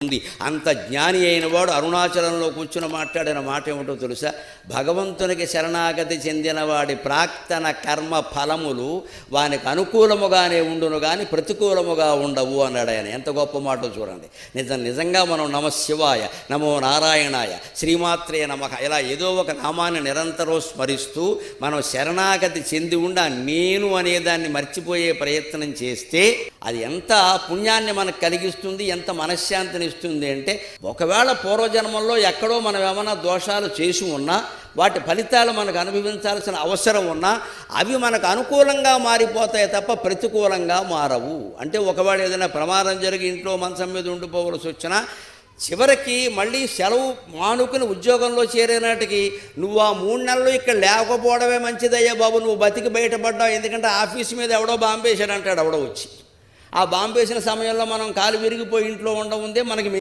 ఉంది. అంత జ్ఞాని అయిన వాడు అరుణాచలంలో కూర్చుని మాట్లాడిన మాట ఏమిటో తెలుసా? భగవంతునికి శరణాగతి చెందిన వాడి ప్రాక్తన కర్మ ఫలములు వానికి అనుకూలముగానే ఉండును కానీ ప్రతికూలముగా ఉండవు అన్నాడు ఆయన. ఎంత గొప్ప మాట చూడండి. నిజం నిజంగా మనం నమ శివాయ నమో నారాయణాయ శ్రీమాత్రే నమ. ఇలా ఏదో ఒక నామాన్ని నిరంతరం స్మరిస్తూ మనం శరణాగతి చెంది ఉండ నేను అనేదాన్ని మర్చిపోయే ప్రయత్నం చేస్తే అది ఎంత పుణ్యాన్ని మనకు కలిగిస్తుంది ఎంత మనశ్శాంతిని ఇస్తుంది అంటే ఒకవేళ పూర్వజన్మల్లో ఎక్కడో మనం ఏమైనా దోషాలు చేసి ఉన్నా వాటి ఫలితాలు మనకు అనుభవించాల్సిన అవసరం ఉన్నా అవి మనకు అనుకూలంగా మారిపోతాయి తప్ప ప్రతికూలంగా మారవు. అంటే ఒకవేళ ఏదైనా ప్రమాదం జరిగి ఇంట్లో మంచం మీద ఉండిపోవలసి వచ్చినా చివరికి మళ్ళీ సెలవు మానుకుని ఉద్యోగంలో చేరేనాటికి నువ్వు ఆ మూడు నెలలు ఇక్కడ లేకపోవడమే మంచిదయ్యా బాబు నువ్వు బతికి బయటపడ్డావు ఎందుకంటే ఆఫీస్ మీద ఎవడో బాంబేశాడు అంటాడు ఎవడో వచ్చి. ఆ బాంబేసిన సమయంలో మనం కాలు విరిగిపోయి ఇంట్లో ఉండముందే మనకి